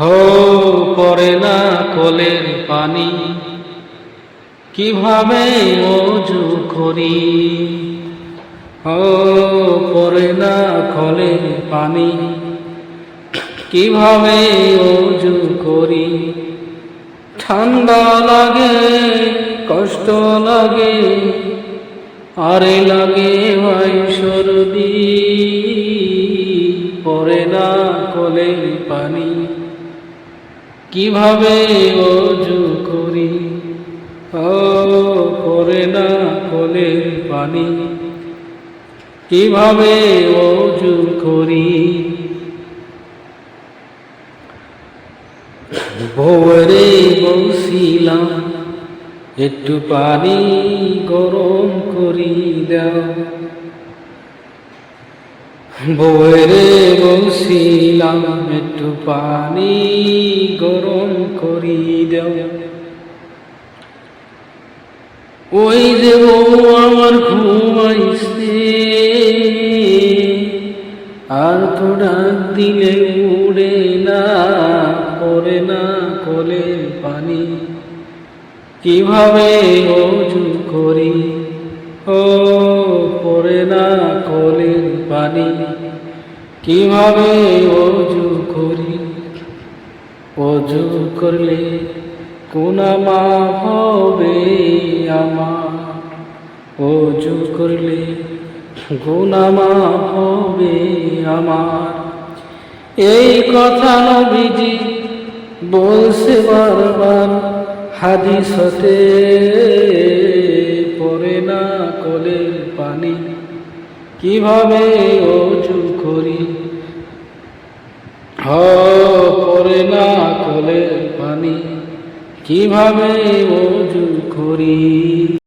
হো পরে না কলের পানি। কীভাবে অজু করি? হো পরে না কলের পানি। কীভাবে অজু করি? ঠান্ডা লাগে, কষ্ট লাগে, আরে লাগে ভাই সর্দি। পরে না কলের পানি। কীভাবে অজু করি? ও পরে না কলের পানি। কীভাবে অজু করি? ভোরে বসিলাম একটু পানি গরম করি দাও। বইরে বসিলাম একটু পানি গরম করি দাও। ওই বউ আমার ঘুমাইছে। আর তো ডাক দিলে উড়ে না পড়ে না কোলে পানি। কীভাবে অজু করি? ও পড়ে না কলের পানি, কীভাবে অজু করি? অজু করলে কোনামা হবে আমার। অজু করলে গুনামা হবে আমার। এই কথা নবীজি বলছে বারবার হাদিসতে। কীভাবে অজু করি? হ করে না কলের পানি কীভাবে অজু করি?